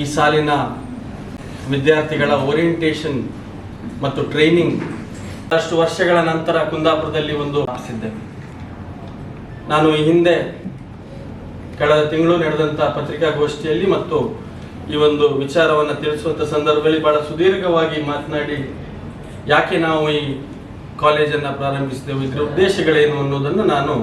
ಈ ಸಾಲಿನ ವಿದ್ಯಾರ್ಥಿಗಳ ಓರಿಯಂಟೇಷನ್ ಮತ್ತು ಟ್ರೈನಿಂಗ್ ಅಷ್ಟು ವರ್ಷಗಳ ನಂತರ ಕುಂದಾಪುರದಲ್ಲಿ ಒಂದು ಆರಿಸಿದ್ದೇವೆ ನಾನು ಈ ಹಿಂದೆ ಕಳೆದ ತಿಂಗಳು ನಡೆದಂಥ ಪತ್ರಿಕಾಗೋಷ್ಠಿಯಲ್ಲಿ ಮತ್ತು ಈ ಒಂದು ವಿಚಾರವನ್ನು ತಿಳಿಸುವಂಥ ಸಂದರ್ಭದಲ್ಲಿ ಬಹಳ ಸುದೀರ್ಘವಾಗಿ ಮಾತನಾಡಿ ಯಾಕೆ ನಾವು ಈ ಕಾಲೇಜನ್ನು ಪ್ರಾರಂಭಿಸಿದೆವು, ಇದರ ಉದ್ದೇಶಗಳೇನು ಅನ್ನೋದನ್ನು ನಾನು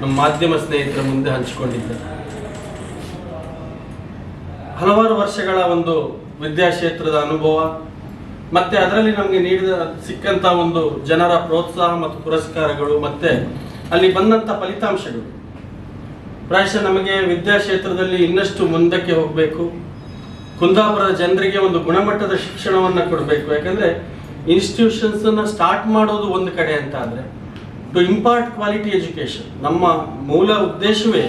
ನಮ್ಮ ಮಾಧ್ಯಮ ಸ್ನೇಹಿತರ ಮುಂದೆ ಹಂಚಿಕೊಂಡಿದ್ದೆ. ಹಲವಾರು ವರ್ಷಗಳ ಒಂದು ವಿದ್ಯಾಕ್ಷೇತ್ರದ ಅನುಭವ, ಮತ್ತೆ ಅದರಲ್ಲಿ ನಮಗೆ ನೀಡಿದ ಸಿಕ್ಕಂತ ಒಂದು ಜನರ ಪ್ರೋತ್ಸಾಹ ಮತ್ತು ಪುರಸ್ಕಾರಗಳು, ಮತ್ತೆ ಅಲ್ಲಿ ಬಂದಂತ ಫಲಿತಾಂಶಗಳು. ಪ್ರಾಯಶಃ ನಮಗೆ ವಿದ್ಯಾಕ್ಷೇತ್ರದಲ್ಲಿ ಇನ್ನಷ್ಟು ಮುಂದಕ್ಕೆ ಹೋಗಬೇಕು. ಕುಂದಾಪುರದ ಜನರಿಗೆ ಒಂದು ಗುಣಮಟ್ಟದ ಶಿಕ್ಷಣವನ್ನು ಕೊಡಬೇಕು. ಯಾಕಂದ್ರೆ ಇನ್ಸ್ಟಿಟ್ಯೂಷನ್ಸ್ ಅನ್ನ ಸ್ಟಾರ್ಟ್ ಮಾಡೋದು ಒಂದು ಕಡೆ ಅಂತ ಆದ್ರೆ ಟು ಇಂಪಾರ್ಟ್ ಕ್ವಾಲಿಟಿ ಎಜುಕೇಶನ್ ನಮ್ಮ ಮೂಲ ಉದ್ದೇಶವೇ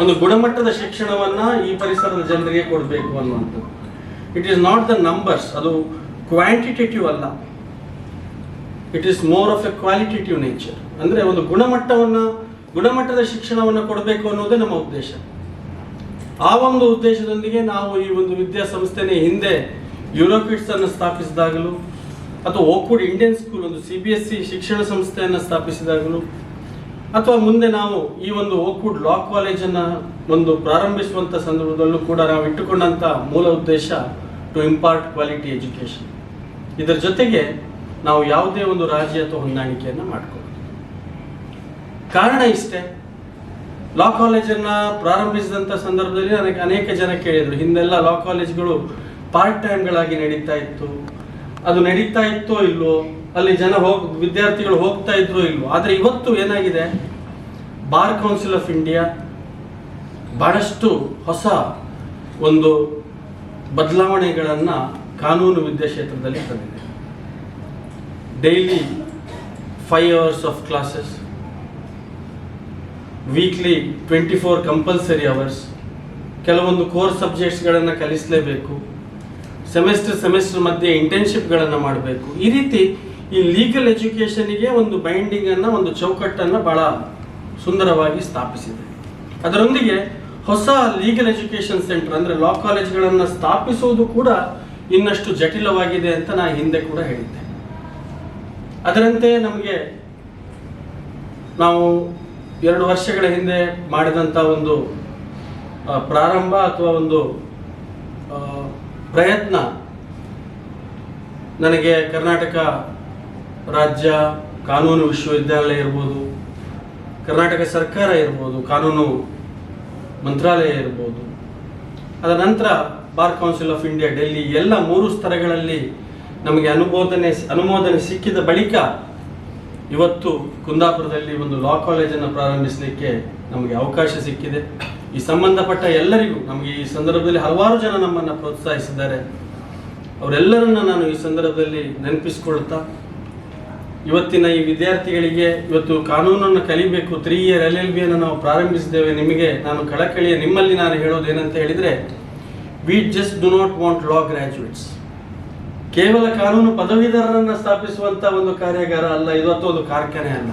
ಒಂದು ಗುಣಮಟ್ಟದ ಶಿಕ್ಷಣವನ್ನ ಈ ಪರಿಸರದ ಜನರಿಗೆ ಕೊಡಬೇಕು ಅನ್ನುವಂಥದ್ದು. It is not the numbers ಅದು ಕ್ವಾಂಟಿಟೇಟಿವ್ ಅಲ್ಲ. It is more of a qualitative nature ಅಂದ್ರೆ ಒಂದು ಗುಣಮಟ್ಟವನ್ನ, ಗುಣಮಟ್ಟದ ಶಿಕ್ಷಣವನ್ನು ಕೊಡಬೇಕು ಅನ್ನೋದೇ ನಮ್ಮ ಉದ್ದೇಶ. ಆ ಒಂದು ಉದ್ದೇಶದೊಂದಿಗೆ ನಾವು ಈ ಒಂದು ವಿದ್ಯಾಸಂಸ್ಥೆನೇ ಹಿಂದೆ ಯುರೋಕಿಡ್ಸ್ ಅನ್ನು ಸ್ಥಾಪಿಸಿದಾಗಲೂ, ಅಥವಾ ಓಕುಡ್ ಇಂಡಿಯನ್ ಸ್ಕೂಲ್, ಒಂದು ಸಿ ಬಿ ಎಸ್ ಸಿ ಶಿಕ್ಷಣ ಸಂಸ್ಥೆಯನ್ನು ಸ್ಥಾಪಿಸಿದಾಗಲೂ ಅಥವಾ ಮುಂದೆ ನಾವು ಈ ಒಂದು ಓಕ್ವುಡ್ ಲಾ ಕಾಲೇಜನ್ನು ಒಂದು ಪ್ರಾರಂಭಿಸುವಂಥ ಸಂದರ್ಭದಲ್ಲೂ ಕೂಡ ನಾವು ಇಟ್ಟುಕೊಂಡಂಥ ಮೂಲ ಉದ್ದೇಶ ಟು ಇಂಪಾರ್ಟ್ ಕ್ವಾಲಿಟಿ ಎಜುಕೇಶನ್ ಇದರ ಜೊತೆಗೆ ನಾವು ಯಾವುದೇ ಒಂದು ರಾಜ್ಯ ಅಥವಾ ಹೊಂದಾಣಿಕೆಯನ್ನು ಮಾಡ್ಕೋಬಹುದು ಕಾರಣ ಇಷ್ಟೇ. ಲಾ ಕಾಲೇಜನ್ನು ಪ್ರಾರಂಭಿಸಿದಂಥ ಸಂದರ್ಭದಲ್ಲಿ ನನಗೆ ಅನೇಕ ಜನ ಕೇಳಿದರು. ಹಿಂದೆಲ್ಲ ಲಾ ಕಾಲೇಜ್ಗಳು ಪಾರ್ಟ್ ಟೈಮ್ಗಳಾಗಿ ನಡೀತಾ ಇತ್ತು. ಅದು ನಡೀತಾ ಇತ್ತೋ ಇಲ್ವೋ? ಅಲ್ಲಿ ಜನ ಹೋಗ್, ವಿದ್ಯಾರ್ಥಿಗಳು ಹೋಗ್ತಾ ಇದ್ರೋ ಇಲ್ವೋ? ಆದರೆ ಇವತ್ತು ಏನಾಗಿದೆ? ಬಾರ್ ಕೌನ್ಸಿಲ್ ಆಫ್ ಇಂಡಿಯಾ ಬಹಳಷ್ಟು ಹೊಸ ಒಂದು ಬದಲಾವಣೆಗಳನ್ನು ಕಾನೂನು ವಿದ್ಯಾಕ್ಷೇತ್ರದಲ್ಲಿ ತಂದಿದೆ. Daily five hours of classes weekly twenty four compulsory hours ಕೆಲವೊಂದು ಕೋರ್ ಸಬ್ಜೆಕ್ಟ್ಸ್ಗಳನ್ನು ಕಲಿಸಲೇಬೇಕು. ಸೆಮೆಸ್ಟರ್ ಸೆಮೆಸ್ಟರ್ ಮಧ್ಯೆ ಇಂಟರ್ನ್ಶಿಪ್ಗಳನ್ನು ಮಾಡಬೇಕು. ಈ ರೀತಿ ಈ ಲೀಗಲ್ ಎಜುಕೇಷನಿಗೆ ಒಂದು ಬೈಂಡಿಂಗನ್ನು ಒಂದು ಚೌಕಟ್ಟನ್ನು ಬಹಳ ಸುಂದರವಾಗಿ ಸ್ಥಾಪಿಸಿದೆ. ಅದರೊಂದಿಗೆ ಹೊಸ ಲೀಗಲ್ ಎಜುಕೇಷನ್ ಸೆಂಟರ್ ಅಂದರೆ ಲಾ ಕಾಲೇಜ್ಗಳನ್ನು ಸ್ಥಾಪಿಸುವುದು ಕೂಡ ಇನ್ನಷ್ಟು ಜಟಿಲವಾಗಿದೆ ಅಂತ ನಾನು ಹಿಂದೆ ಕೂಡ ಹೇಳಿದ್ದೆ. ಅದರಂತೆ ನಮಗೆ ನಾವು ಎರಡು ವರ್ಷಗಳ ಹಿಂದೆ ಮಾಡಿದಂಥ ಒಂದು ಪ್ರಾರಂಭ ಅಥವಾ ಒಂದು ಪ್ರಯತ್ನ. ನನಗೆ ಕರ್ನಾಟಕ ರಾಜ್ಯ ಕಾನೂನು ವಿಶ್ವವಿದ್ಯಾಲಯ ಇರ್ಬೋದು, ಕರ್ನಾಟಕ ಸರ್ಕಾರ ಇರ್ಬೋದು, ಕಾನೂನು ಮಂತ್ರಾಲಯ ಇರ್ಬೋದು. ಅದರ ನಂತರ bar council of India, Delhi, ಎಲ್ಲ ಮೂರು ಸ್ತರಗಳಲ್ಲಿ ನಮಗೆ ಅನುಮೋದನೆ ಅನುಮೋದನೆ ಸಿಕ್ಕಿದ ಬಳಿಕ ಇವತ್ತು ಕುಂದಾಪುರದಲ್ಲಿ ಒಂದು ಲಾ ಕಾಲೇಜನ್ನು ಪ್ರಾರಂಭಿಸಲಿಕ್ಕೆ ನಮಗೆ ಅವಕಾಶ ಸಿಕ್ಕಿದೆ. ಈ ಸಂಬಂಧಪಟ್ಟ ಎಲ್ಲರಿಗೂ ನಮಗೆ ಈ ಸಂದರ್ಭದಲ್ಲಿ ಹಲವಾರು ಜನ ನಮ್ಮನ್ನು ಪ್ರೋತ್ಸಾಹಿಸಿದ್ದಾರೆ. ಅವರೆಲ್ಲರನ್ನ ನಾನು ಈ ಸಂದರ್ಭದಲ್ಲಿ ನೆನಪಿಸ್ಕೊಳ್ತಾ, ಇವತ್ತಿನ ಈ ವಿದ್ಯಾರ್ಥಿಗಳಿಗೆ ಇವತ್ತು ಕಾನೂನನ್ನು ಕಲಿಬೇಕು ತ್ರೀ ಇಯರ್ ಎಲ್ ಎಲ್ ಬಿಯನ್ನು ನಾವು ಪ್ರಾರಂಭಿಸಿದ್ದೇವೆ. ನಿಮಗೆ ನಾನು ಕಳಕಳಿಯ ನಿಮ್ಮಲ್ಲಿ ನಾನು ಹೇಳೋದು ಏನಂತ ಹೇಳಿದರೆ we just do not want law graduates ಕೇವಲ ಕಾನೂನು ಪದವೀಧರರನ್ನು ಸ್ಥಾಪಿಸುವಂಥ ಒಂದು ಕಾರ್ಯಾಗಾರ ಅಲ್ಲ, ಇದು ಅಥವಾ ಒಂದು ಕಾರ್ಖಾನೆ ಅಲ್ಲ.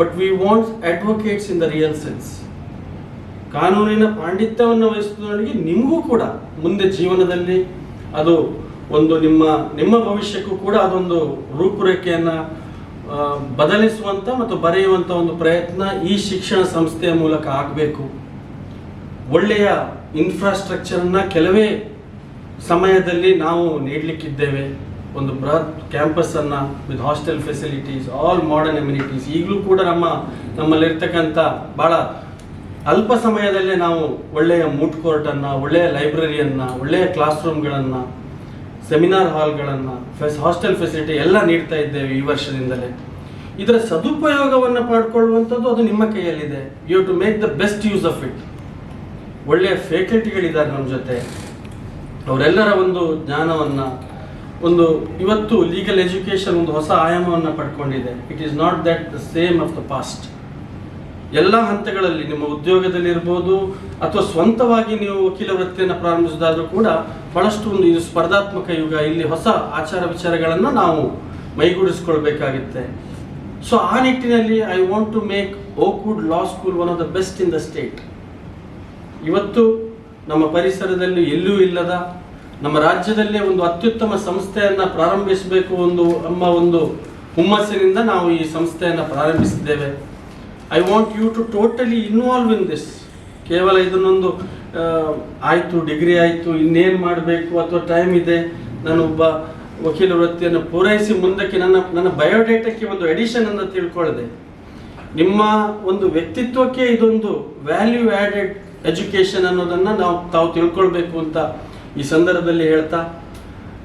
But we want advocates in the real sense ಕಾನೂನಿನ ಪಾಂಡಿತ್ಯವನ್ನು ವಹಿಸಿದವರಿಗೆ ನಿಮಗೂ ಕೂಡ ಮುಂದೆ ಜೀವನದಲ್ಲಿ ಅದು ಒಂದು ನಿಮ್ಮ ನಿಮ್ಮ ಭವಿಷ್ಯಕ್ಕೂ ಕೂಡ ಅದೊಂದು ರೂಪುರೇಖೆಯನ್ನು ಬದಲಿಸುವಂಥ ಮತ್ತು ಬರೆಯುವಂಥ ಒಂದು ಪ್ರಯತ್ನ ಈ ಶಿಕ್ಷಣ ಸಂಸ್ಥೆಯ ಮೂಲಕ ಆಗಬೇಕು. ಒಳ್ಳೆಯ ಇನ್ಫ್ರಾಸ್ಟ್ರಕ್ಚರನ್ನು ಕೆಲವೇ ಸಮಯದಲ್ಲಿ ನಾವು ನೀಡಲಿಕ್ಕಿದ್ದೇವೆ. ಒಂದು ಬೃಹತ್ ಕ್ಯಾಂಪಸ್ಸನ್ನು with hostel facilities all modern amenities ಈಗಲೂ ಕೂಡ ನಮ್ಮ, ನಮ್ಮಲ್ಲಿರ್ತಕ್ಕಂಥ ಭಾಳ ಅಲ್ಪ ಸಮಯದಲ್ಲೇ ನಾವು ಒಳ್ಳೆಯ ಮೂಟ್ ಕೋರ್ಟನ್ನು ಒಳ್ಳೆಯ ಲೈಬ್ರರಿಯನ್ನು ಒಳ್ಳೆಯ ಕ್ಲಾಸ್ ರೂಮ್ಗಳನ್ನು ಸೆಮಿನಾರ್ ಹಾಲ್ಗಳನ್ನು ಫೆಸ್ ಹಾಸ್ಟೆಲ್ ಫೆಸಿಲಿಟಿ ಎಲ್ಲ ನೀಡ್ತಾ ಇದ್ದೇವೆ ಈ ವರ್ಷದಿಂದಲೇ. ಇದರ ಸದುಪಯೋಗವನ್ನು ಪಡ್ಕೊಳ್ಳುವಂಥದ್ದು ಅದು ನಿಮ್ಮ ಕೈಯಲ್ಲಿದೆ. You to make the best use of it ಒಳ್ಳೆಯ ಫ್ಯಾಕಲ್ಟಿಗಳಿದ್ದಾರೆ ನಮ್ಮ ಜೊತೆ. ಅವರೆಲ್ಲರ ಒಂದು ಜ್ಞಾನವನ್ನು, ಒಂದು ಇವತ್ತು ಲೀಗಲ್ ಎಜುಕೇಶನ್ ಒಂದು ಹೊಸ ಆಯಾಮವನ್ನು ಪಡ್ಕೊಂಡಿದೆ. It is not that the same of the past ಎಲ್ಲ ಹಂತಗಳಲ್ಲಿ ನಿಮ್ಮ ಉದ್ಯೋಗದಲ್ಲಿರ್ಬೋದು ಅಥವಾ ಸ್ವಂತವಾಗಿ ನೀವು ವಕೀಲ ವೃತ್ತಿಯನ್ನು ಪ್ರಾರಂಭಿಸೋದಾದ್ರೂ ಕೂಡ ಬಹಳಷ್ಟು ಒಂದು ಇದು ಸ್ಪರ್ಧಾತ್ಮಕ ಯುಗ. ಇಲ್ಲಿ ಹೊಸ ಆಚಾರ ವಿಚಾರಗಳನ್ನು ನಾವು ಮೈಗೂಡಿಸ್ಕೊಳ್ಬೇಕಾಗುತ್ತೆ. ಸೊ ಆ ನಿಟ್ಟಿನಲ್ಲಿ I want to make Okkud law school one of the best in the state ಇವತ್ತು ನಮ್ಮ ಪರಿಸರದಲ್ಲಿ ಎಲ್ಲೂ ಇಲ್ಲದ, ನಮ್ಮ ರಾಜ್ಯದಲ್ಲೇ ಒಂದು ಅತ್ಯುತ್ತಮ ಸಂಸ್ಥೆಯನ್ನು ಪ್ರಾರಂಭಿಸಬೇಕು ಒಂದು ಎಂಬ ಒಂದು ಹುಮ್ಮಸ್ಸಿನಿಂದ ನಾವು ಈ ಸಂಸ್ಥೆಯನ್ನು ಪ್ರಾರಂಭಿಸಿದ್ದೇವೆ. I want you to totally involve in this ಕೇವಲ ಇದನ್ನೊಂದು ಆಯಿತು ಡಿಗ್ರಿ ಆಯಿತು, ಇನ್ನೇನು ಮಾಡಬೇಕು ಅಥವಾ ಟೈಮ್ ಇದೆ, ನಾನು ಒಬ್ಬ ವಕೀಲ ವೃತ್ತಿಯನ್ನು ಪೂರೈಸಿ ಮುಂದಕ್ಕೆ ನನ್ನ ನನ್ನ ಬಯೋಡೇಟಕ್ಕೆ ಒಂದು ಎಡಿಷನ್ ಅನ್ನು ತಿಳ್ಕೊಳ್ಳದೆ ನಿಮ್ಮ ಒಂದು ವ್ಯಕ್ತಿತ್ವಕ್ಕೆ ಇದೊಂದು ವ್ಯಾಲ್ಯೂ ಆ್ಯಡೆಡ್ ಎಜುಕೇಷನ್ ಅನ್ನೋದನ್ನು ನಾವು, ತಾವು ತಿಳ್ಕೊಳ್ಬೇಕು ಅಂತ ಈ ಸಂದರ್ಭದಲ್ಲಿ ಹೇಳ್ತಾ,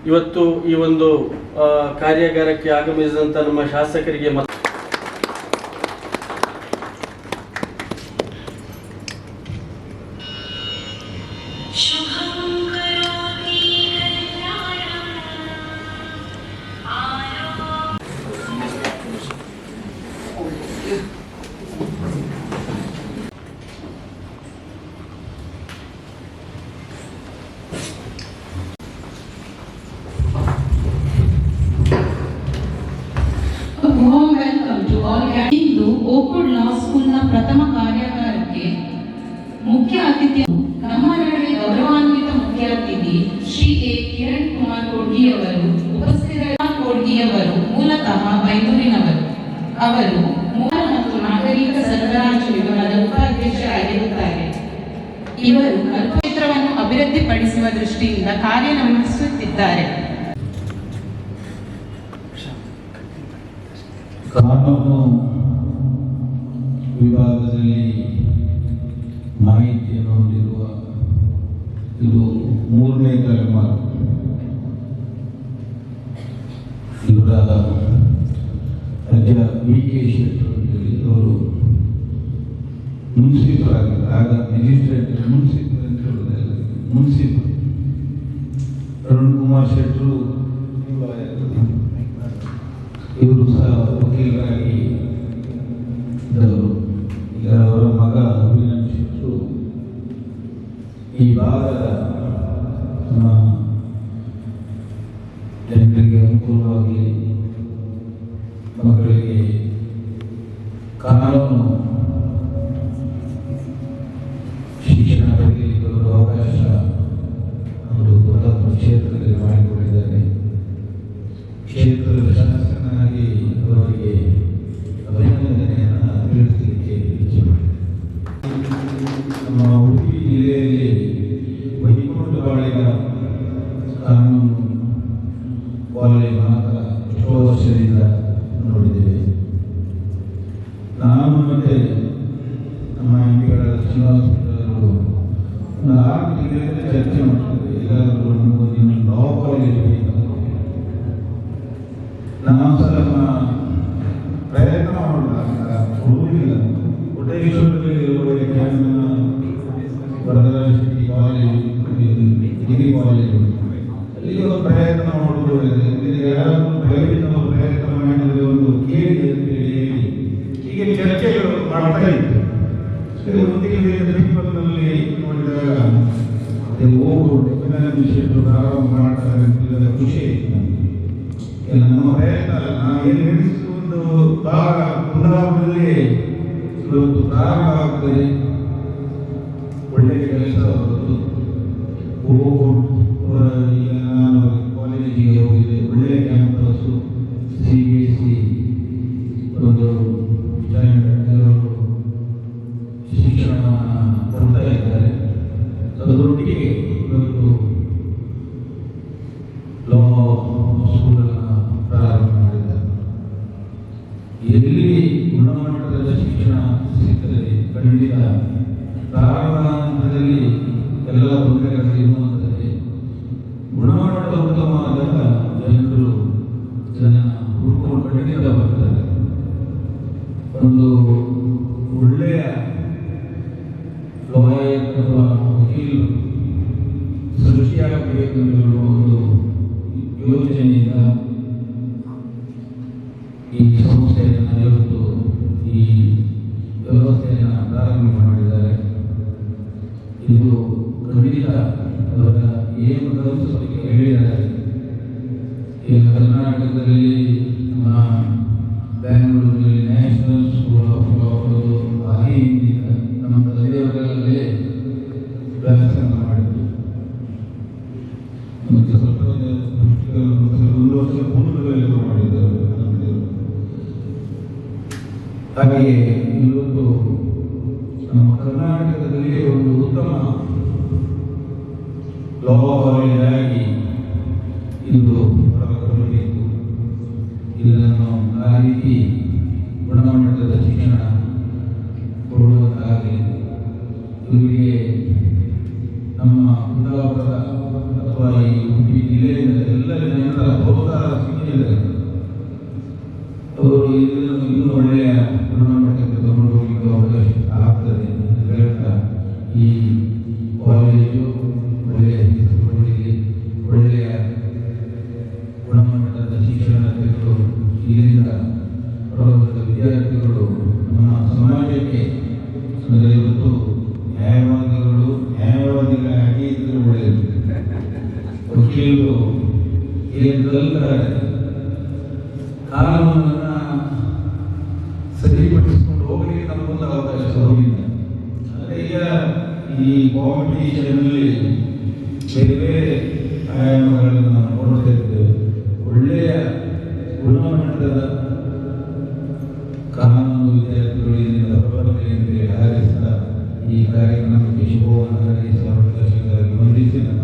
ಇವತ್ತು ಈ ಒಂದು ಕಾರ್ಯಾಗಾರಕ್ಕೆ ಆಗಮಿಸಿದಂಥ ನಮ್ಮ ಶಾಸಕರಿಗೆ ಮತ್ತು ಕಾನೂನು ವಿಭಾಗದಲ್ಲಿ ಮಾಹಿತಿಯನ್ನು ಹೊಂದಿರುವ ಇದು ಮೂರನೇ ತಲೆಮಾರು. ಇವರ ರಾಜ್ಯ ವಿ ಕೆ ಶೆಟ್ಟರ್ ಅಂತೇಳಿ ಅವರು ಮುನ್ಸಿಪಲ್ ಆಗಿದ್ದಾರೆ ಆಗ ಮ್ಯಾಜಿಸ್ಟ್ರೇಟ್ ಮುನ್ಸಿಪಲ್ ಅಂತ ಹೇಳೋದಲ್ಲ ಮುನ್ಸಿಪಲ್ ಅರುಣ್ ಕುಮಾರ್ ಶೆಟ್ಟರು ಇವರು ಸಹ ವಕೀಲರಾಗಿ ಇದ್ದವರು ಈಗ ಅವರ ಮಗ ಅಭಿನಂದ್ ಶೆಟ್ಟರು ಈ ಭಾಗದ ನಮ್ಮ ಜನರಿಗೆ ಅನುಕೂಲವಾಗಿ ಮಕ್ಕಳಿಗೆ ಕಾನೂನು ಚರ್ಚೆ ಮಾಡ್ತಿದ್ದೆ ಎಲ್ಲಾದರೂ ನಮಗೊಂದು ಇನ್ನೊಂದು ಲಾ ಕಾಲೇಜ್ ಬೇಕು ನಾವು ಸಹ ನಮ್ಮ ವಿಷಯಗಳು ಪ್ರಾರಂಭ ಮಾಡ್ತಾರೆ ಖುಷಿ ಇಲ್ಲ ನಮ್ಮ ಪ್ರಯತ್ನ ಒಂದು ಭಾಗ ಕುಂದಾಪುರದಲ್ಲಿ ಇವತ್ತು ಪ್ರಾರಂಭ ಒಳ್ಳೆಯ ಕೆಲಸ, ಅವರದ್ದು. ಅಥವಾ ವಕೀಲರು ಸೃಷ್ಟಿಯಾಗಬೇಕು ಒಂದು ಯೋಚನೆಯಿಂದ ಈ ಸಂಸ್ಥೆಯನ್ನು ಇವತ್ತು ಈ ವ್ಯವಸ್ಥೆಯನ್ನು ಪ್ರಾರಂಭ ಮಾಡಿದ್ದಾರೆ. ಇದು ಖಂಡಿತ ಅವರ ಏನು ಹೇಳಿದ್ದಾರೆ. ನಮ್ಮ ನ್ಯಾಷನಲ್ ಸ್ಕೂಲ್ ಅದು ಮಾಡಿದ್ವಿ ಮತ್ತು ಸ್ವಲ್ಪ ಒಂದು ವರ್ಷ ಪೂರ್ವದಲ್ಲಿ ಮಾಡಿದ್ದಾರೆ. ಹಾಗೆಯೇ ಇವತ್ತು ನಮ್ಮ ಕರ್ನಾಟಕದಲ್ಲಿ ಒಂದು ಉತ್ತಮ ಲಾ ಇಂದು ಹೊರಬರಬೇಕು ಇದನ್ನು ಆ ರೀತಿ ಬೇರೆ ಆಯಾಮಗಳನ್ನು ನಾವು ನೋಡ್ತಾ ಇದ್ದೇವೆ ಒಳ್ಳೆಯ ಗುಣಮಟ್ಟದ ಕಾನೂನು ವಿದ್ಯಾರ್ಥಿಗಳು ಇದರಿಂದ ಹೊರಬರಲಿ ಹಾರೈಸಿದ ಈ ಕಾರ್ಯಕ್ರಮಕ್ಕೆ ಶುಭವನ್ನು ಹಾರೈಸಿ ಅವಕಾಶಕ್ಕಾಗಿ ವಂದಿಸಿ ನನ್ನ